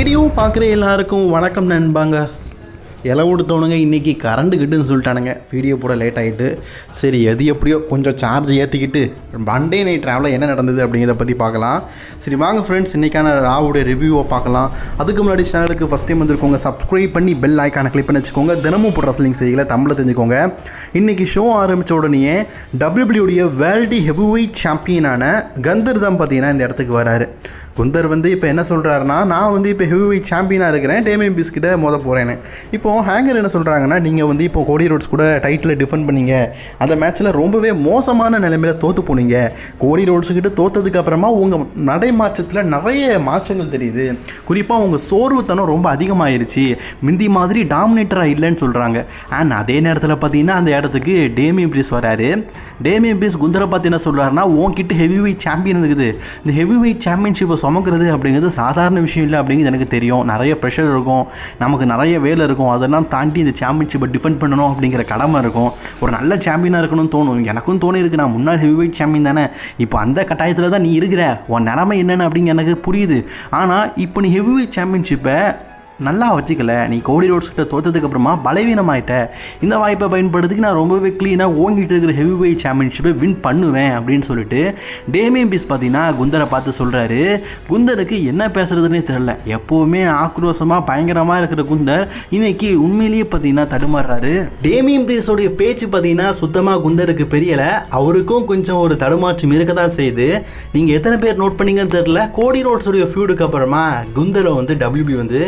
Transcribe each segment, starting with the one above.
Video பார்க்குற எல்லாருக்கும் வணக்கம் நண்பாங்க. இலை கொடுத்தவனுங்க இன்றைக்கி கரண்ட் கிட்டுன்னு சொல்லிட்டானுங்க. வீடியோ போட லேட் ஆகிட்டு சரி எது எப்படியோ கொஞ்சம் சார்ஜ் ஏற்றிக்கிட்டு மண்டே நைட் ட்ராவலில் என்ன நடந்தது அப்படிங்கிறத பற்றி பார்க்கலாம். சரி வாங்க ஃப்ரெண்ட்ஸ் இன்றைக்கான ராவுடைய ரிவ்யூவை பார்க்கலாம். அதுக்கு முன்னாடி சேனலுக்கு ஃபஸ்ட் டைம் வந்துருக்கோங்க சப்ஸ்கிரைப் பண்ணி பெல் ஐக்கானை கிளிக் பண்ணி வச்சுக்கோங்க. தினமும் போடுற ரசலிங் செய்திகளை தமிழில் தெரிஞ்சுக்கோங்க. இன்றைக்கி ஷோ ஆரம்பித்த உடனே டபிள்யூபிள்யூடைய வேர்ல்டு ஹெவிவெயிட் சாம்பியனான கந்தர் தான் பார்த்தீங்கன்னா இந்த இடத்துக்கு வராரு. குந்தர் வந்து இப்போ என்ன சொல்கிறாருன்னா நான் வந்து இப்போ ஹெவி வெயிட் சாம்பியனாக இருக்கிறேன் டேமியன் பீஸ் கிட்ட மோத போகிறேன்னு இப்போது ஹேங்கர் என்ன சொல்கிறாங்கன்னா நீங்கள் வந்து இப்போ கோடி ரோட்ஸ் கூட டைட்டில் டிஃபெண்ட் பண்ணீங்க. அந்த மேட்ச்சில் ரொம்பவே மோசமான நிலைமையில் தோற்று போனீங்க. கோடி ரோட்ஸ் கிட்ட தோத்ததுக்கு அப்புறமா உங்கள் நடைமாற்றத்தில் நிறைய மாற்றங்கள் தெரியுது. குறிப்பாக உங்கள் சோர்வுத்தனம் ரொம்ப அதிகமாகிருச்சு முந்தி மாதிரி டாமினேட்டராக இல்லைன்னு சொல்கிறாங்க அண்ட் அதே நேரத்தில் பார்த்தீங்கன்னா அந்த இடத்துக்கு டேமியன் பீஸ் வராரு. டேமியன் பீஸ் குந்தரை பார்த்து என்ன சொல்கிறாருன்னா உன்கிட்ட ஹெவி வெயிட் சாம்பியன் இருக்குது. இந்த ஹெவி வெயிட் சாம்பியன்ஷிப்பை சுமக்கிறது அப்படிங்கிறது சாதாரண விஷயம் இல்லை அப்படிங்கிறது எனக்கு தெரியும். நிறைய ப்ரெஷர் இருக்கும். நமக்கு நிறைய வேலை இருக்கும். அதெல்லாம் தாண்டி இந்த சாம்பியன்ஷிப்பை டிஃபெண்ட் பண்ணணும் அப்படிங்கிற கடமை இருக்கும். ஒரு நல்ல சாம்பியனாக இருக்கணும்னு தோணும். எனக்கும் தோணி இருக்கு. நான் முன்னாள் ஹெவி சாம்பியன் தானே. இப்போ அந்த கட்டாயத்தில் தான் நீ இருக்கிற. உன் நிலமை என்னென்னு அப்படிங்க எனக்கு புரியுது. ஆனால் இப்போ நீ ஹெவி சாம்பியன்ஷிப்பை நல்லா வச்சுக்கல. நீ கோடி ரோட்ஸ் கிட்ட தோத்ததுக்கு அப்புறமா பலவீனமாயிட்ட. இந்த வாய்ப்பை பயன்படுத்திக்கு நான் ரொம்பவே க்ளீனாக ஓங்கிட்டு இருக்கிற ஹெவி வெயிட் சாம்பியன்ஷிப்பை வின் பண்ணுவேன் அப்படின்னு சொல்லிட்டு டேமியன் பீஸ் பார்த்தீங்கன்னா குந்தரை பார்த்து சொல்கிறாரு குந்தருக்கு என்ன பேசுறதுன்னே தெரில எப்போவுமே ஆக்ரோஷமாக பயங்கரமாக இருக்கிற குந்தர் இன்னைக்கு உண்மையிலேயே பார்த்தீங்கன்னா தடுமாறுறாரு. டேமியன் பீஸோடைய பேச்சு பார்த்தீங்கன்னா சுத்தமாக குந்தருக்கு பெரியலை. அவருக்கும் கொஞ்சம் ஒரு தடுமாற்றம் இருக்க தான் செய்யுது. நீங்கள் எத்தனை பேர் நோட் பண்ணீங்கன்னு தெரில கோடி ரோட்ஸோடைய ஃபியூடுக்கு அப்புறமா குந்தரை வந்து டபிள்யூபி வந்து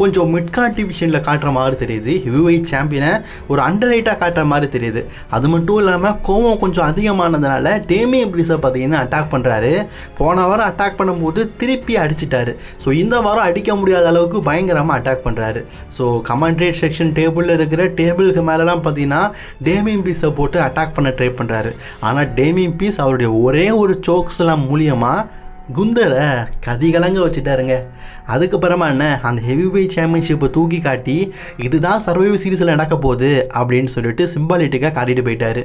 கொஞ்சம் மிட்கார்ட் டிவிஷனில் காட்டுற மாதிரி தெரியுது. ஹெவிவெயிட் சாம்பியனை ஒரு அண்டர் ரைட்டாக காட்டுற மாதிரி தெரியுது. அது மட்டும் இல்லாமல் கோவம் கொஞ்சம் அதிகமானதுனால டேமி பிரிஸை பார்த்தீங்கன்னா அட்டாக் பண்ணுறாரு போன வாரம் அட்டாக் பண்ணும்போது திருப்பி அடிச்சிட்டாரு. ஸோ இந்த வாரம் அடிக்க முடியாத அளவுக்கு பயங்கரமாக அட்டாக் பண்ணுறாரு ஸோ கமாண்ட்ரேட் செக்ஷன் டேபிளில் இருக்கிற டேபிளுக்கு மேலெலாம் பார்த்தீங்கன்னா டேமிங் பீஸை போட்டு அட்டாக் பண்ண ட்ரை பண்ணுறாரு ஆனால் டேமிங் பீஸ் அவருடைய ஒரே ஒரு சோக்ஸ்லாம் மூலியமாக குந்தரை கதி கலங்க வச்சுட்டாருங்க. அதுக்கப்புறமா என்ன அந்த ஹெவி வெயிட் சாம்பியன்ஷிப்பை தூக்கி காட்டி இதுதான் சர்வைவ் சீரீஸில் நடக்க போகுது அப்படின்னு சொல்லிட்டு சிம்பாலிட்டிக்காக காட்டிட்டு போயிட்டாரு.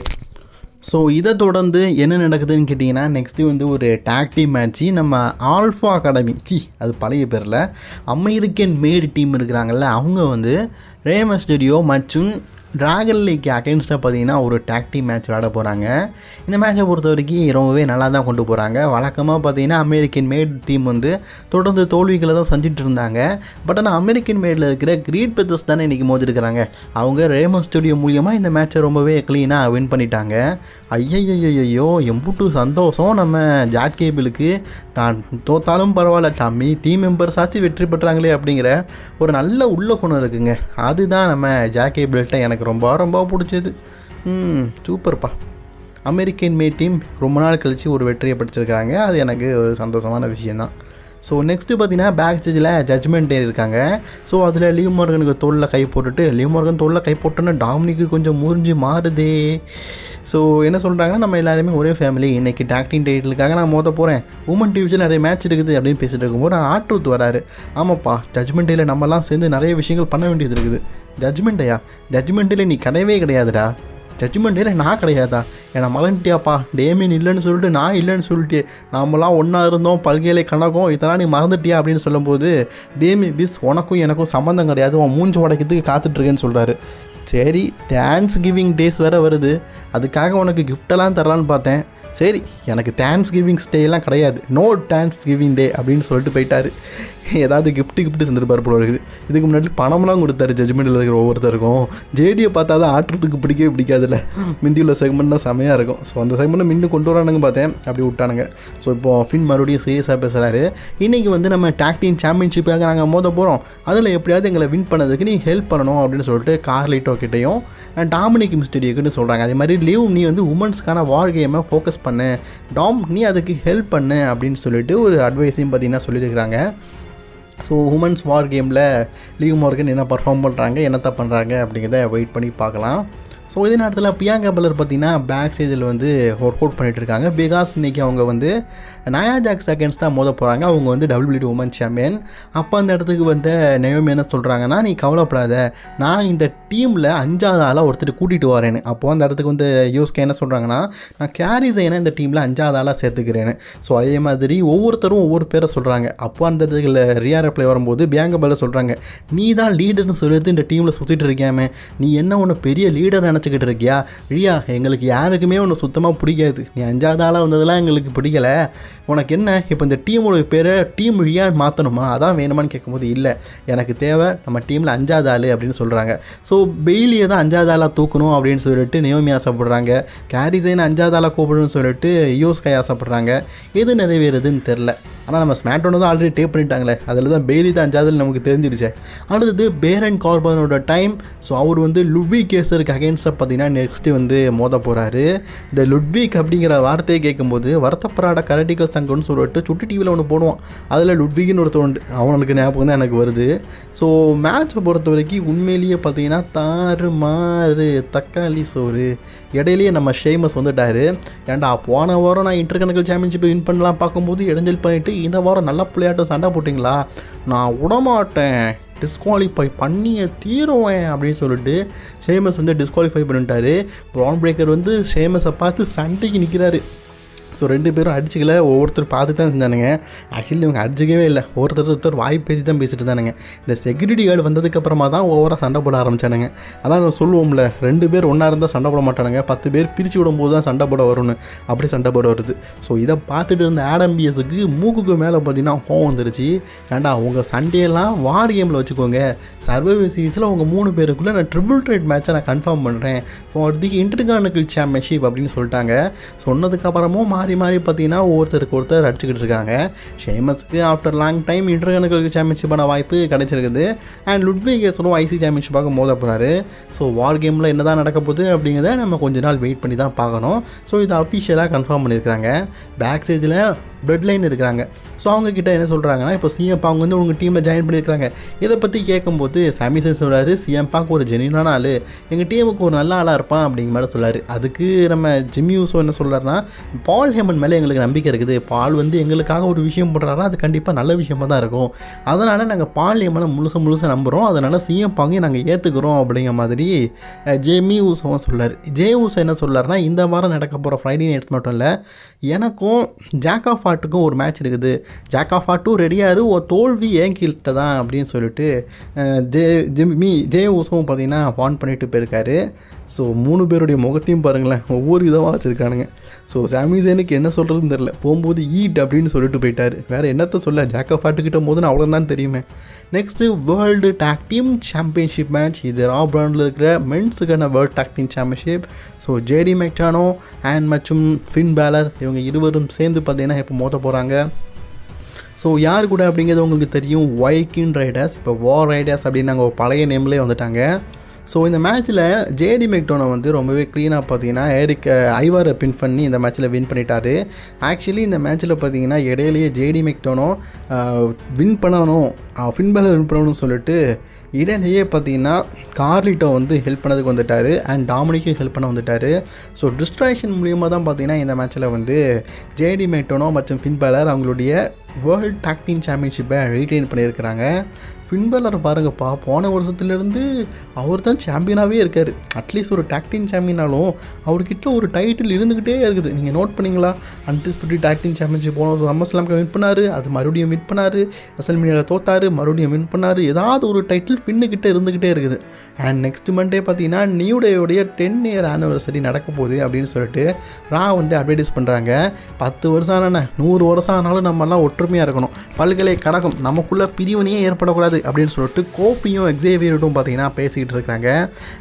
ஸோ இதை தொடர்ந்து என்ன நடக்குதுன்னு கேட்டிங்கன்னா நெக்ஸ்ட்டு வந்து ஒரு டேக் டீம் மேட்ச்சு நம்ம ஆல்ஃபா அகாடமி சி அது பழைய பேரில் அமெரிக்கன் மேடு டீம் இருக்கிறாங்கல்ல அவங்க வந்து ரேமஸ் மற்றும் டிராகன் லீக் அகேன்ஸ்டாக பார்த்தீங்கன்னா ஒரு டாக்டி மேட்ச் விளாட போகிறாங்க இந்த மேட்சை பொறுத்த வரைக்கும் ரொம்பவே நல்லா தான் கொண்டு போகிறாங்க வழக்கமாக பார்த்தீங்கன்னா அமெரிக்கன் மேட் டீம் வந்து தொடர்ந்து தோல்விகளை தான் செஞ்சுட்டு இருந்தாங்க. பட் ஆனால் அமெரிக்கன் மேடில் இருக்கிற கிரீட் பெத்தஸ் தானே இன்றைக்கி மோதிருக்கிறாங்க. அவங்க ரேமன் ஸ்டுடியோ மூலியமாக இந்த மேட்ச்சை ரொம்பவே க்ளீனாக வின் பண்ணிட்டாங்க. ஐயையோ எம்புட்டு சந்தோஷம் நம்ம ஜாட் கேபிளுக்கு தான் தோத்தாலும் பரவாயில்ல டம்மி டீம் மெம்பர்ஸ் ஆச்சு வெற்றி பெற்றாங்களே அப்படிங்கிற ஒரு நல்ல உள்ள குணம் இருக்குங்க. அதுதான் நம்ம ஜாக் கேபிள்கிட்ட எனக்கு எனக்கு ரொம்ப ரொம்ப பிடிச்சது. ம் சூப்பர்ப்பா. அமெரிக்கன் மே டீம் ரொம்ப நாள் கழித்து ஒரு வெற்றியை படிச்சிருக்காங்க. அது எனக்கு ஒரு சந்தோஷமான விஷயந்தான் ஸோ நெக்ஸ்ட்டு பார்த்தீங்கன்னா பேக் ஸ்டேஜில் ஜட்ஜ்மெண்ட் டே இருக்காங்க. ஸோ அதில் லீவ் மார்கனுக்கு தோளில் கை போட்டுட்டு லீவ் மார்கன் தோளில் கை போட்டோன்னா டாமினிக்கு கொஞ்சம் முறிஞ்சு மாறுதே. ஸோ என்ன சொல்கிறாங்கன்னா நம்ம எல்லாருமே ஒரே ஃபேமிலி இன்றைக்கி டாக்டிங் டைட்டிலுக்காக நான் மோத போகிறேன் உமன் டிவிஷன் நிறைய மேட்ச் இருக்குது அப்படின்னு பேசிகிட்டு இருக்கும்போது ஆட்ரூத் வராரு. ஆமாப்பா ஜட்மெண்ட் டேயில் நம்மலாம் சேர்ந்து நிறைய விஷயங்கள் பண்ண வேண்டியது இருக்குது. ஜட்ஜ்மெண்ட்டையா ஜட்ஜ்மெண்ட்டில் நீ கிடையவே கிடையாதுடா. ஜட்ஜ்மெண்ட்டில் நான் கிடையாதா? என்னை மறந்துட்டியாப்பா. டேமின் இல்லைன்னு சொல்லிட்டு நான் இல்லைன்னு சொல்லிட்டு. நாமெல்லாம் ஒன்றா இருந்தோம். பல்கலை கணக்கும் இதெல்லாம் நீ மறந்துட்டியா அப்படின்னு சொல்லும்போது டேமி பிஸ் உனக்கும் எனக்கும் சம்மந்தம் கிடையாது. உன் மூஞ்சி உடைக்கிறதுக்கு காத்துட்ருக்கேன்னு சொல்கிறாரு சரி தேங்க்ஸ் கிவிங் டேஸ் வேறு வருது. அதுக்காக உனக்கு கிஃப்டெல்லாம் தரலான்னு பார்த்தேன். சரி எனக்கு தேங்க்ஸ் கிவிங் டேலாம் கிடையாது. நோ தேங்க்ஸ் கிவிங் டே அப்படின்னு சொல்லிட்டு போயிட்டாரு. ஏதாவது கிஃப்ட்டு கிஃப்ட்டு தந்திருப்பார் போல இருக்குது. இதுக்கு முன்னாடி பணம்லாம் கொடுத்தாரு ஜட்மெண்ட்டில் இருக்கிற ஒவ்வொருத்தருக்கும். ஜேடியை பார்த்தா தான் ஆட்டுறதுக்கு பிடிக்கவே பிடிக்காதுல்ல. மிந்தி உள்ள தான் செமையாக இருக்கும். ஸோ அந்த செக்மெண்ட்டை மின்னு கொண்டு வரானுங்க பார்த்தேன். அப்படி விட்டானுங்க. ஸோ இப்போ ஃபின் மறுபடியும் சீரியஸாக பேசுகிறாரு இன்றைக்கி வந்து நம்ம டாக்டீன் சாம்பியன்ஷிப்பாக நாங்கள் மோத போகிறோம் அதில் எப்படியாவது எங்களை வின் பண்ணதுக்கு நீ ஹெல்ப் பண்ணணும் அப்படின்னு சொல்லிட்டு கார்லிட்டோ கிட்டேயும் டாமினிக் மிஸ்டீரியோக்குன்னு சொல்கிறாங்க அதே மாதிரி லீவ் நீ வந்து உமன்ஸ்க்கான வார் கேமை ஃபோக்கஸ் பண்ணு. டாம் நீ அதுக்கு ஹெல்ப் பண்ணு அப்படின்னு சொல்லிட்டு ஒரு அட்வைஸையும் பார்த்தீங்கன்னா சொல்லியிருக்கிறாங்க. ஸோ உமன்ஸ் வார் கேமில் லீவ் மார்கன் என்ன பர்ஃபார்ம் பண்ணுறாங்க என்னத்தை பண்ணுறாங்க அப்படிங்கிறத வெயிட் பண்ணி பார்க்கலாம். ஸோ இதே நேரத்தில் பியாங்கா பலர் பார்த்தீங்கன்னா பேக் சைடில் வந்து ஒர்க் அவுட் பண்ணிட்டு இருக்காங்க பிகாஸ் இன்னைக்கு அவங்க வந்து நயா ஜாக் செகண்ட்ஸ் தான் மோத போகிறாங்க அவங்க வந்து டபிள்யூபிடி உமன் சாம்பியன் அப்போ அந்த இடத்துக்கு வந்த நெயோமி என்ன சொல்கிறாங்கன்னா நீ கவலைப்படாத. நான் இந்த டீமில் அஞ்சாவது ஆளாக ஒருத்தர் கூட்டிகிட்டு வரேன்னு. அப்போது அந்த இடத்துக்கு வந்து யூஸ்கே என்ன சொல்கிறாங்கன்னா நான் கேரி செய்யணும் இந்த டீமில் அஞ்சாவது ஆளாக சேர்த்துக்கிறேன்னு. ஸோ அதே மாதிரி ஒவ்வொருத்தரும் ஒவ்வொரு பேரை சொல்கிறாங்க அப்போ அந்த இடத்துல ரியா ரெப்ளை வரும்போது பியாங்கபல்ல சொல்கிறாங்க நீ தான் லீடர்னு சொல்லிட்டு இந்த டீமில் சுற்றிட்டு இருக்கியாமே. நீ என்ன ஒன்று பெரிய லீடர் நினச்சிக்கிட்டு இருக்கியா? ரியா எங்களுக்கு யாருக்குமே ஒன்று சுத்தமாக பிடிக்காது. நீ அஞ்சாவது ஆளாக வந்ததெல்லாம் எங்களுக்கு பிடிக்கல. உனக்கு என்ன? இப்போ இந்த டீமோட பேரை டீம் ரியான்னு மாற்றணுமா அதான் வேணுமான்னு கேட்கும்போது இல்லை. எனக்கு தேவை நம்ம டீமில் அஞ்சாவது ஆள் அப்படின்னு சொல்கிறாங்க ஸோ பெய்லியை தான் அஞ்சாவது ஆளாக தூக்கணும் அப்படின்னு சொல்லிட்டு நியோமி ஆசைப்படுறாங்க. கேரிசைன் அஞ்சாவது ஆளாக கூப்பிடணும்னு சொல்லிட்டு யோஸ்காய் ஆசைப்படுறாங்க. எது நிறைவேறுதுன்னு தெரில ஆனால் நம்ம ஸ்மாட்டோனை தான் ஆல்ரெடி டேப் பண்ணிட்டாங்களே. அதில் தான் பெய்லி தான் அஞ்சாவதுன்னு நமக்கு தெரிஞ்சிருச்சு அடுத்தது பேரன் கார்பனோட டைம் ஸோ அவர் வந்து லுவி கேசருக்கு அகேன்ஸ்டாக பார்த்தீங்கன்னா நெக்ஸ்ட்டு வந்து மோத போகிறாரு இந்த லுட்விக் அப்படிங்கிற வார்த்தையை கேட்கும்போது வருத்தப்படாத கரடிக்கல் சங்கம்னு சொல்லிட்டு சுட்டி டிவியில் ஒன்று போடுவான். அதில் லுட்விக்னு ஒருத்தர் உண்டு. அவனுக்கு ஞாபகம் தான் எனக்கு வருது. ஸோ மேட்சை பொறுத்த வரைக்கும் உண்மையிலேயே பார்த்தீங்கன்னா தாறு மாறு தக்காளி சோறு. இடையிலேயே நம்ம ஷேமஸ் வந்துட்டாரு. ஏன்டா போன வாரம் நான் இன்டர் கணக்கல் சாம்பியன்ஷிப் வின் பண்ணலாம் பார்க்கும்போது இடைஞ்சல் பண்ணிவிட்டு இந்த வாரம் நல்லா பிள்ளையாட்டம் சண்டை போட்டிங்களா? நான் விடமாட்டேன். டிஸ்குவாலிஃபை பண்ணியே தீருவேன் அப்படின்னு சொல்லிட்டு ஷேமஸ் வந்து டிஸ்குவாலிஃபை பண்ணிட்டாரு. ப்ரான் பிரேக்கர் வந்து ஷேமஸை பார்த்து சண்டைக்கு நிற்கிறாரு ஸோ ரெண்டு பேரும் அடிச்சுக்கல ஒவ்வொருத்தர் பார்த்து தான் இருந்தானுங்க. ஆக்சுவலி இவங்க அடிச்சிக்கவே இல்லை. ஒருத்தர் ஒருத்தர் வாய் பேசி தான் பேசிட்டு இருந்தானுங்க. இந்த செக்யூரிட்டி கார்டு வந்ததுக்கப்புறமா தான் ஓவராக சண்டை போட ஆரம்பிச்சானுங்க. அதான் சொல்லுவோம்ல ரெண்டு பேர் ஒன்றா இருந்தால் சண்டை போட மாட்டானுங்க. பத்து பேர் பிரித்து விடும்போது தான் சண்டை போட வரும்னு. அப்படி சண்டை போட வருது. ஸோ இதை பார்த்துட்டு இருந்த ஆடம்பிஎஸுக்கு மூக்குக்கு மேலே பார்த்தீங்கன்னா கோவம் வந்துருச்சு. ஏண்டா உங்கள் சண்டையெல்லாம் வார் கேமில் வச்சுக்கோங்க. சர்வைவர் சீரீஸில் உங்கள் மூணு பேருக்குள்ளே நான் ட்ரிபிள் ட்ரேட் மேட்சை நான் கன்ஃபார்ம் பண்ணுறேன் ஃபார் தி இன்டர்கானிக்கல் சாம்பியன்ஷிப் அப்படின்னு சொல்லிட்டாங்க. சொன்னதுக்கப்புறமும் மாறி மாறி பார்த்தீங்கன்னா ஒவ்வொருத்தருக்கு ஒருத்தர் அடிச்சுக்கிட்டு இருக்காங்க. ஷேமஸ்க்கு ஆஃப்டர் லாங் டைம் இன்டர்கனக்கல் சாம்பியன்ஷிப்பான வாய்ப்பு கிடைச்சிருக்குது. அண்ட் லுட்விகேசனும் ஐசி சாம்பியன்ஷிப்பாக மோத போகிறாரு ஸோ வார் கேமில் என்ன தான் நடக்க போகுது அப்படிங்கிறத நம்ம கொஞ்ச நாள் வெயிட் பண்ணி தான் பார்க்கணும். ஸோ இது அஃபிஷியலாக கன்ஃபார்ம் பண்ணியிருக்காங்க பேக் ஸ்டேஜில் பிளட் லைன் இருக்கிறாங்க. ஸோ அவங்க கிட்ட என்ன சொல்கிறாங்கன்னா இப்போ சிஎம் பாங்க வந்து உங்கள் டீமில் ஜாயின் பண்ணியிருக்காங்க இதை பற்றி கேட்கும்போது சாமிசன் சொல்கிறாரு சிஎம் பாக்கு ஒரு ஜெனியூனான ஆள். எங்கள் டீமுக்கு ஒரு நல்ல ஆளாக இருப்பான் அப்படிங்கிற மாதிரி சொல்கிறார் அதுக்கு நம்ம ஜிம்மி யூசோ என்ன சொல்கிறாருன்னா பால் ஹேமன் மேலே எங்களுக்கு நம்பிக்கை இருக்குது. பால் வந்து எங்களுக்காக ஒரு விஷயம் பண்ணுறாருன்னா அது கண்டிப்பாக நல்ல விஷயமாக தான் இருக்கும். அதனால் நாங்கள் பால் ஹேமனை முழுச முழுச நம்புகிறோம் அதனால் சிஎம் பாங்கையும் நாங்கள் ஏற்றுக்கிறோம் அப்படிங்கிற மாதிரி ஜெமி ஊசோவும் சொல்றாரு. ஜே ஊசோ என்ன சொல்கிறாருன்னா இந்த வாரம் நடக்க போகிற ஃப்ரைடே நைட்ஸ் மட்டும் இல்லை எனக்கும் ஜாக் ஆஃப் ஆட்டுக்கும் ஒரு மேட்ச் இருக்குது. ஜாக் ஆஃப் ஆட்டும் ரெடியாரு ஒரு தோல்வி ஏன் கீழ்கிட்ட தான் அப்படின்னு சொல்லிட்டு ஜே ஜே ஜிம்மி ஜே ஊசோவும் பார்த்தீங்கன்னா வான் பண்ணிட்டு போயிருக்காரு. ஸோ மூணு பேருடைய முகத்தையும் பாருங்களேன். ஒவ்வொரு விதமாக வச்சுருக்கானுங்க. ஸோ சாமிசேனுக்கு என்ன சொல்கிறதுன்னு தெரில போகும்போது ஈட் அப்படின்னு சொல்லிட்டு போயிட்டார். வேறு என்னத்த சொல்ல? ஜாக்கோ ஃபாட்டுக்கிட்ட போதுன்னு அவ்வளோதான் தெரியுமே. Next world tag team championship match இது ரா பிராண்டில் இருக்கிற மென்ஸுக்கான world tag team championship so JD McDonagh and மற்றும் ஃபின் பேலர் இவங்க இருவரும் சேர்ந்து பார்த்தீங்கன்னா இப்போ மோத போகிறாங்க ஸோ யார் கூட அப்படிங்கிறது உங்களுக்கு தெரியும்? வைக்கின் ரைடர்ஸ் இப்போ வார் ரைடர்ஸ் அப்படின்னு நாங்கள் பழைய நேம்லேயே வந்துட்டாங்க. ஸோ இந்த மேட்ச்சில் ஜேடி மெக்டோனை வந்து ரொம்பவே க்ளீனாக பார்த்தீங்கன்னா ஏரிக் ஐவாரை பின் பண்ணி இந்த மேட்ச்சில் வின் பண்ணிட்டாரு. ஆக்சுவலி இந்த மேட்ச்சில் பார்த்தீங்கன்னா இடையிலேயே ஜேடி மெக்டோனோ வின் பண்ணணும் ஃபின்பேலர் வின் பண்ணணும்னு சொல்லிட்டு இடையிலேயே பார்த்தீங்கன்னா கார்லிட்டோ வந்து ஹெல்ப் பண்ணதுக்கு வந்துட்டார் அண்ட் டாமினிக்கும் ஹெல்ப் பண்ண வந்துட்டார். ஸோ டிஸ்ட்ராக்ஷன் மூலியமாக தான் பார்த்தீங்கன்னா இந்த மேட்ச்சில் வந்து ஜேடி மெக்டோனோ மற்றும் ஃபின்பேலர் அவங்களுடைய வேர்ல்ட் டாக்டிங் சாம்பியன்ஷிப்பை ரீட்டைன் பண்ணியிருக்கிறாங்க. ஃபின்பலரை பாருங்கப்பா போன வருஷத்துலேருந்து அவர் தான் சாம்பியனாகவே இருக்கார். அட்லீஸ்ட் ஒரு டாக்டின் சாம்பியனாலும் அவர்கிட்ட ஒரு டைட்டில் இருந்துக்கிட்டே இருக்குது. நீங்கள் நோட் பண்ணீங்களா? அன்டிஸ்பியூட்டட் டாக்டிங் சாம்பியன்ஷிப் போன வருஷம் சம்மர்ஸ்லாம்க்கு வின் பண்ணார் அது மறுபடியும் வின் பண்ணார் அசல்மினியில் தோத்தார் மறுபடியும் வின் பண்ணார் ஏதாவது ஒரு டைட்டில் ஃபின்னுக்கிட்ட இருந்துக்கிட்டே இருக்குது. அண்ட் நெக்ஸ்ட் மண்டே பார்த்தீங்கன்னா நியூடேயுடைய டென் இயர் ஆனிவர்சரி நடக்க போகுது அப்படின்னு சொல்லிட்டு ரா வந்து அட்வர்டைஸ் பண்ணுறாங்க பத்து வருஷம் ஆனால் நூறு வருஷம் ஆனாலும் நம்மலாம் ஒற்றுமையாக இருக்கணும். பல்கலைக்கழகம் நமக்குள்ள பிரிவினையே ஏற்படக்கூடாது. அப்படின்னு சொல்லிட்டு கோஃபியும் எக்ஸேவியர்டும் பார்த்தீங்கன்னா பேசிக்கிட்டு இருக்காங்க.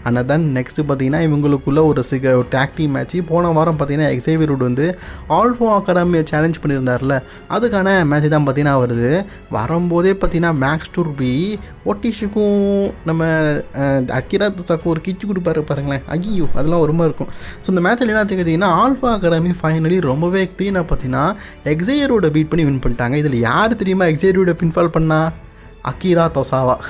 அண்ட் தென் நெக்ஸ்ட்டு பார்த்தீங்கன்னா இவங்களுக்குள்ள ஒரு சிக டேக் மேட்ச் போன வாரம் பார்த்தீங்கன்னா எக்ஸேவியர்வுட் வந்து ஆல்ஃபோ அகாடமியை சேலஞ்ச் பண்ணியிருந்தார்ல. அதுக்கான மேட்ச் தான் பார்த்தீங்கன்னா வருது. வரும்போதே பார்த்தீங்கன்னா மேக்ஸ் டூர்பி ஒட்டிஷுக்கும் நம்ம அக்கிரா துசாக்கும் ஒரு கிச்சு கொடுப்பாரு பாருங்களேன். ஐயோ அதெல்லாம் ஒரு மாதிரி இருக்கும். ஸோ இந்த மேட்ச்சில் என்ன கேட்டிங்கன்னா ஆல்ஃபா அகாடமி ஃபைனலி ரொம்பவே க்ளீனாக பார்த்தீங்கன்னா எக்ஸேயரோட பீட் பண்ணி வின் பண்ணிட்டாங்க. இதில் யார் தெரியுமா எக்ஸேயரோட பின்ஃபால் பண்ணா? アキラと沢。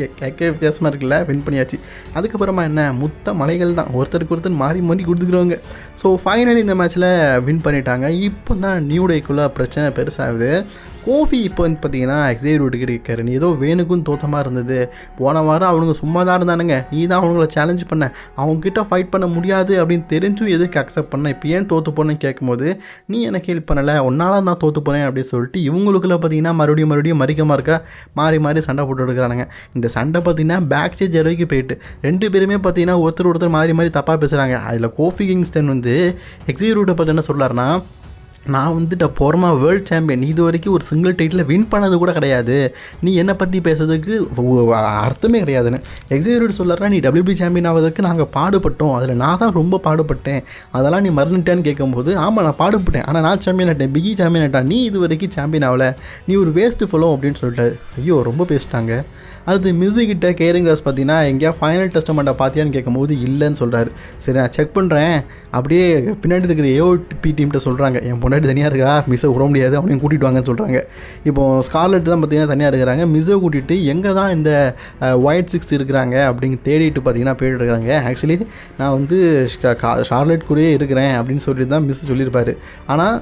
கேட்க வித்தியாசமாக இருக்குல்ல? வின் பண்ணியாச்சு. அதுக்கப்புறமா என்ன? முத்த மலைகள் தான். ஒருத்தருக்கு ஒருத்தர் மாறி மாறி கொடுத்துக்கிறவங்க ஸோ ஃபைனலி இந்த மேட்ச்சில் வின் பண்ணிட்டாங்க. இப்போ தான் நியூ டேக்குள்ளே பிரச்சனை பெருசாகுது. கோஃபி இப்போ வந்து பார்த்தீங்கன்னா எக்ஸைர் வீட்டுக்கிட்ட இருக்காரு. நீ ஏதோ வேணுக்கும் தோத்தமாக இருந்தது. போன வாரம் அவனுங்க சும்மா தான் இருந்தானுங்க. நீ தான் அவங்கள சேலஞ்ச் பண்ண. அவங்ககிட்ட ஃபைட் பண்ண முடியாது அப்படின்னு தெரிஞ்சும் எதுக்கு அக்செப்ட் பண்ண? இப்போ ஏன் தோற்று போனேன்னு கேட்கும்போது நீ எனக்கு ஹெல்ப் பண்ணலை? உன்னால நான் தோற்று போகிறேன் அப்படின்னு சொல்லிட்டு இவங்களுக்குள்ள பார்த்தீங்கன்னா மறுபடியும் மறுபடியும் மறிக்க மறுக்க மாறி மாறி சண்டை போட்டு எடுக்கிறானுங்க இந்த சண்டை பார்த்தீங்கன்னா பேக் ஸ்டேஜ் வரைக்கும் போயிட்டு ரெண்டு பேருமே பார்த்தீங்கன்னா ஒருத்தர் ஒருத்தர் மாறி மாறி தப்பாக பேசுகிறாங்க அதில் கோஃபி கிங்ஸ்டன் வந்து எக்ஸிக்யூட்டிவ் பார்த்து என்ன சொல்கிறாருன்னா நான் வந்துட்டு போகிறமா வேர்ல்ட் சாம்பியன் இது வரைக்கும் ஒரு சிங்கிள் டைட்டில் வின் பண்ணது கூட கிடையாது. நீ என்னை பற்றி பேசுறதுக்கு அர்த்தமே கிடையாதுன்னு. எக்ஸிக்யூட்டிவ் சொல்லுறா நீ டபிள்யூபி சாம்பியன் ஆவதற்கு நாங்கள் பாடுபட்டோம். அதில் நான் தான் ரொம்ப பாடுபட்டேன். அதெல்லாம் நீ மறந்துட்டேன்னு கேட்கும்போது ஆமாம் நான் பாடுபட்டேன். ஆனால் நான் சாம்பியன் ஆட்டேன் பிகி சாம்பியன் ஆகிட்டான் நீ இது வரைக்கும் சாம்பியன் ஆகல நீ ஒரு வேஸ்ட்டு ஃபலோ அப்படின்னு சொல்லிட்டாரு. ஐயோ ரொம்ப பேசிட்டாங்க அடுத்து மிஸ்ஸு கிட்ட கேரிங் கிளாஸ் பார்த்தீங்கன்னா எங்கேயா ஃபைனல் டெஸ்டமெண்ட்டை பார்த்தியான்னு கேட்கும்போது இல்லைன்னு சொல்கிறாரு சரி நான் செக் பண்ணுறேன் அப்படியே பின்னாடி இருக்கிற ஏஓபி டீம்கிட்ட சொல்கிறாங்க என் முன்னாடி தனியாக இருக்கா? மிஸ்ஸை விட முடியாது அவனையும் கூட்டிகிட்டு வாங்கன்னு சொல்கிறாங்க இப்போ ஸ்கார்லெட் தான் பார்த்தீங்கன்னா தனியாக இருக்கிறாங்க. மிஸ்ஸை கூட்டிகிட்டு எங்கே தான் இந்த ஒயிட் சிக்ஸ் இருக்கிறாங்க அப்படின்னு தேடிட்டு பார்த்தீங்கன்னா போயிட்டு இருக்காங்க. ஆக்சுவலி நான் வந்து ஷார்லெட் கூடயே இருக்கிறேன் அப்படின்னு சொல்லிட்டு தான் மிஸ் சொல்லியிருப்பாரு. ஆனால்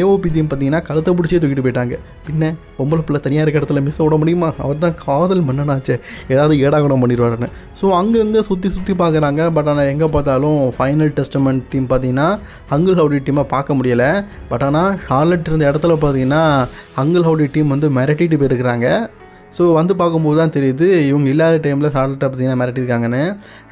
ஏஓபி டீம் பார்த்தீங்கன்னா கழுத்தை பிடிச்சே தூக்கிட்டு போயிட்டாங்க. பின்ன பொம்பளை பிள்ளை தனியாக இருக்க இடத்துல மிஸ் விட முடியுமா? அவர் தான் காதல் மன்னனாச்சே. ஏதாவது ஏடாகூடம் பண்ணிடுவாருன்னு. ஸோ அங்கங்கே சுற்றி சுற்றி பார்க்குறாங்க பட் ஆனால் எங்கே பார்த்தாலும் ஃபைனல் டெஸ்டமெண்ட் டீம் பார்த்தீங்கன்னா அங்கிள் ஹவுடி டீமை பார்க்க முடியலை. பட் ஆனால் ஷார்லட் இருந்த இடத்துல பார்த்தீங்கன்னா அங்கிள் ஹவுடி டீம் வந்து மிரட்டிட்டு போயிருக்கிறாங்க. ஸோ வந்து பார்க்கும்போது தான் தெரியுது இவங்க இல்லாத டைமில் ஷார்லட்டை பார்த்தீங்கன்னா மிரட்டியிருக்காங்கன்னு.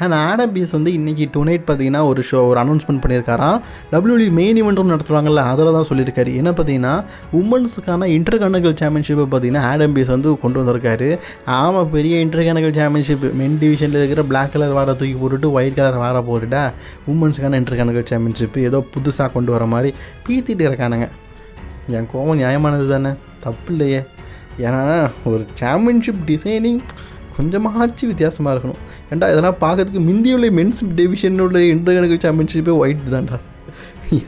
அண்ட் ஆடம் பிஎஸ் வந்து இன்றைக்கி டுநைட் பார்த்தீங்கன்னா ஒரு ஷோ ஒரு அனௌன்ஸ்மெண்ட் பண்ணியிருக்காராம். டபிள்யூடி மெயின் ஈவெண்ட்டும் நடத்துவாங்கல்ல அதில் தான் சொல்லியிருக்காரு. என்ன பார்த்தீங்கன்னா உமன்ஸுக்கான இன்டர் கனகல் சாம்பியன்ஷிப்பை பார்த்தீங்கன்னா ஆடம் பிஎஸ் வந்து கொண்டு வந்திருக்காரு. ஆமாம் பெரிய இன்டர் கனகல் சாம்பியன்ஷிப் மென் டிவிஷனில் இருக்கிற பிளாக் கலர் வார தூக்கி போட்டுட்டு ஒயிட் கலர் வார போட்டுட்டா உமன்ஸுக்கான இன்டர் கனகல் சாம்பியன்ஷிப் ஏதோ புதுசாக கொண்டு வர மாதிரி பீத்திட்டு கிடக்கானுங்க. என் கோவம் நியாயமானது தானே தப்பு இல்லையே. ஏன்னா ஒரு சாம்பியன்ஷிப் டிசைனிங் கொஞ்சமாச்சு வித்தியாசமாக இருக்கணும். ஏன்டா இதெல்லாம் பார்க்கறதுக்கு முந்தியுள்ள மென்ஸ் டிவிஷன் உள்ள சாம்பியன்ஷிப்பே ஒயிட் தான்டா.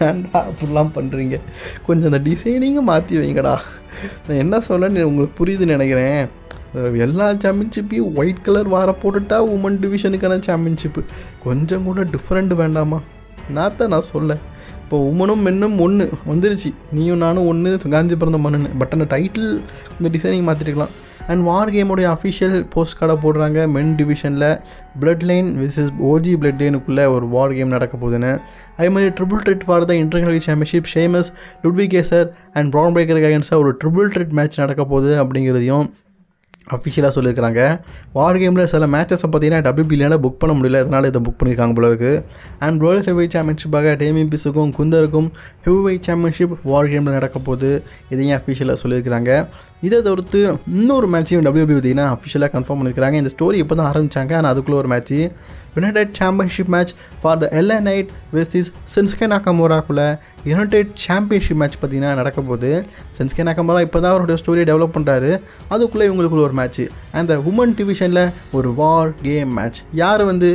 ஏன்டா அப்படிலாம் பண்ணுறீங்க கொஞ்சம் அந்த டிசைனிங்கை மாற்றி வைங்கடா. நான் என்ன சொல்லன்னு உங்களுக்கு புரியுதுன்னு நினைக்கிறேன். எல்லா சாம்பியன்ஷிப்பையும் ஒயிட் கலர் வார போட்டுட்டா உமன் டிவிஷனுக்கான சாம்பியன்ஷிப்பு கொஞ்சம் கூட டிஃப்ரெண்ட் வேண்டாமா? நான் தான் நான் சொல்ல இப்போ உமனும் மென்னும் ஒன்று வந்துருச்சு. நீயும் நானும் ஒன்று காந்தி பிறந்த மண்ணுன்னு. பட் அந்த டைட்டில் இந்த டிசைனிங் மாற்றிருக்கலாம் அண்ட் வார் கேமுடைய அஃபிஷியல் போஸ்ட் கார்டை போடுறாங்க. மென் டிவிஷனில் blood line versus OG blood லைனுக்குள்ளே ஒரு வார் கேம் நடக்க போகுதுன்னு. அதே மாதிரி triple threat for the international championship Sheamus Ludwig Kaiser and Bron பிரேக்கருக்கு அகேன்ஸ்டாக ஒரு ட்ரிபிள் ட்ரெட் மேட்ச் நடக்க போகுது அப்படிங்கிறதையும் அஃபிஷியலாக சொல்லியிருக்கிறாங்க. வார் கேமில் சில மேட்சஸை பார்த்தீங்கன்னா டபிள்யூபியில் புக் பண்ண முடியல. அதனால் இதை புக் பண்ணியிருக்காங்க போல இருக்குது அண்ட் வேர்ல்டு ஹெவி சாம்பியன்ஷிப்பாக டேமிபிஸுக்கும் குந்தருக்கும் ஹெவி சாம்பியன்ஷிப் வார் கேமில் நடக்க போகுது. இதையும் அஃபிஷியலாக சொல்லியிருக்கிறாங்க. இதை தவிர்த்து இன்னொரு மேட்சையும் டபிள்யூபி பார்த்தீங்கன்னா அஃபிஷியலாக கன்ஃபார்ம் பண்ணியிருக்காங்க இந்த ஸ்டோரி இப்போ தான் ஆரம்பித்தாங்க ஆனால் அதுக்குள்ளே ஒரு match United championship match for the LA Knight versus Shinsuke நாக்கமோராக்குள்ள United championship match பார்த்தீங்கன்னா நடக்க போகுது. சென்ஸ்கே நாக்கமோரா இப்போ தான் அவருடைய ஸ்டோரியை டெவலப் பண்ணுறாரு அதுக்குள்ளே இவங்களுக்குள்ள ஒரு மேட்ச் அந்த உமன் டிவிஷனில் ஒரு வார் கேம் மேட்ச் யார் வந்து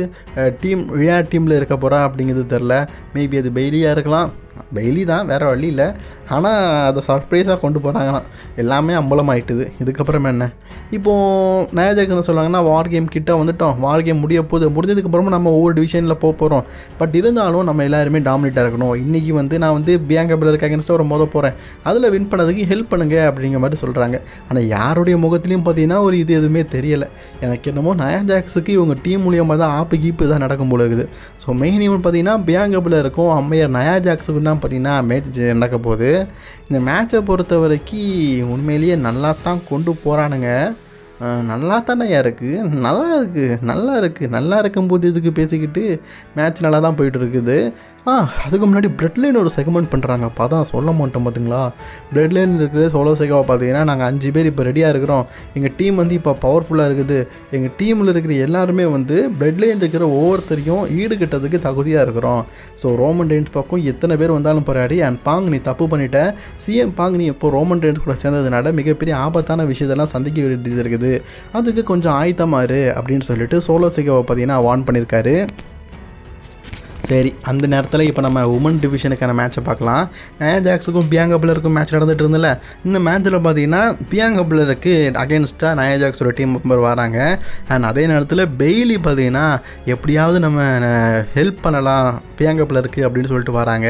டீம் விழா டீமில் இருக்க போகிறா அப்படிங்கிறது தெரில மேபி அது பெய்லியாக இருக்கலாம். பெய்லி தான் வேறு வழி இல்லை ஆனால் அதை சர்ப்ரைஸாக கொண்டு போகிறாங்களாம் எல்லாமே அம்பலமாயிட்டுது. இதுக்கப்புறம் என்ன? இப்போது நயாஜாக்கு என்ன சொல்கிறாங்கன்னா வார் கேம் கிட்ட வந்துட்டோம். வார் கேம் முடிய போகுது முடிஞ்சதுக்கப்புறமா நம்ம ஒவ்வொரு டிவிஷனில் போக போகிறோம் பட் இருந்தாலும் நம்ம எல்லாருமே டாமினேட்டாக இருக்கணும். இன்றைக்கி வந்து நான் வந்து பியாங்கா பிளருக்கு அகேன்ஸ்டாக ஒரு மோத போகிறேன் அதில் வின் பண்ணதுக்கு ஹெல்ப் பண்ணுங்க அப்படிங்கிற மாதிரி சொல்கிறாங்க ஆனால் யாருடைய முகத்துலையும் பார்த்தீங்கன்னா ஒரு இது எதுவுமே தெரியலை. எனக்கு என்னமோ நயாஜாக்ஸுக்கு இவங்க டீம் மூலியமாக தான் ஆப்பு கீப்பு தான் நடக்கும் போல இருக்குது. ஸோ மெயின் இவன் பார்த்தீங்கன்னா பியாங்கபில் இருக்கும் அம்மையார் நயாஜாக்ஸுக்கு தான் பார்த்தீங்கன்னா மேட்ச் நடக்க போகுது. இந்த மேட்சை பொறுத்த வரைக்கும் உண்மையிலேயே நல்லா தான் கொண்டு போகிறானுங்க நல்லா தானே இருக்குது நல்லா இருக்குது நல்லா இருக்குது நல்லா இருக்கும்போது இதுக்கு பேசிக்கிட்டு மேட்ச் நல்லா தான் போயிட்டு இருக்குது. ஆ அதுக்கு முன்னாடி பிரெட்லைன் ஒரு செக்மெண்ட் பண்ணுறாங்க அப்போ தான் சொல்ல மாட்டோம் பார்த்தீங்களா பிரெட் லைன் இருக்குது சோலோ சேகாவை பார்த்தீங்கன்னா நாங்கள் அஞ்சு பேர் இப்போ ரெடியாக இருக்கிறோம். எங்கள் டீம் வந்து இப்போ பவர்ஃபுல்லாக இருக்குது. எங்கள் டீமில் இருக்கிற எல்லாருமே வந்து பிரெட்லைன் இருக்கிற ஒவ்வொருத்தரையும் ஈடுகட்டதுக்கு தகுதியாக இருக்கிறோம். ஸோ ரோமன் ரெயின்ஸ் பக்கம் எத்தனை பேர் வந்தாலும் போராடி அண்ட் பாங் நீ தப்பு பண்ணிட்ட. சிஎம் பாங் நீ இப்போ ரோமன் ரெயின்ஸ் கூட சேர்ந்ததுனால மிகப்பெரிய ஆபத்தான விஷயத்தெல்லாம் சந்திக்க வேண்டியது இருக்குது. அதுக்கு கொஞ்சம் ஆயத்தமாக இரு அப்படின்னு சொல்லிட்டு சோலோ சேகாவை பார்த்தீங்கன்னா வார்ன் பண்ணியிருக்காரு சரி அந்த நேரத்தில் இப்போ நம்ம உமன் டிவிஷனுக்கான மேட்சை பார்க்கலாம். நயா ஜாக்ஸுக்கும் பியாங்கா மேட்ச் நடந்துட்டு இருந்தில்ல இந்த மேட்ச்சில் பார்த்தீங்கன்னா பியாங்கா பிளருக்கு அகேன்ஸ்டாக நயா ஜாக்ஸோட டீம் மெம்பர் வராங்க. அண்ட் அதே நேரத்தில் பெய்லி பார்த்தீங்கன்னா எப்படியாவது நம்ம ஹெல்ப் பண்ணலாம் பியாங்கா பிளருக்கு அப்படின்னு சொல்லிட்டு வராங்க.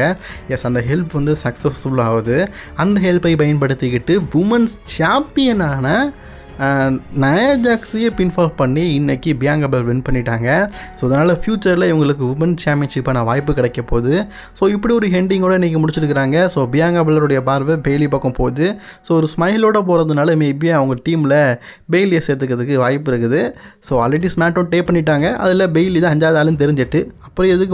எஸ் அந்த ஹெல்ப் வந்து சக்ஸஸ்ஃபுல் ஆகுது. அந்த ஹெல்ப்பை பயன்படுத்திக்கிட்டு உமன்ஸ் சாம்பியனான நயாஜாக்ஸையே பின்ஃபால் பண்ணி இன்றைக்கி பியாங்கா பெல் வின் பண்ணிட்டாங்க. ஸோ அதனால் ஃப்யூச்சரில் இவங்களுக்கு உமன் சாம்பியன்ஷிப்பான வாய்ப்பு கிடைக்க போகுது. ஸோ இப்படி ஒரு ஹெண்டிங்கோட இன்றைக்கி முடிச்சிருக்கிறாங்க. ஸோ பியாங்கா பெல்லருடைய பார்வை பெய்லி பக்கம் போகுது. ஸோ ஒரு ஸ்மைலோட போகிறதுனால மேபி அவங்க டீமில் பெய்லியை சேர்த்துக்கிறதுக்கு வாய்ப்பு இருக்குது. ஸோ ஆல்ரெடி ஸ்மார்ட் டே பண்ணிட்டாங்க. அதில் பெய்லி தான் அஞ்சாவது ஆளுன்னு தெரிஞ்சிட்டு. அப்புறம் எதுக்கு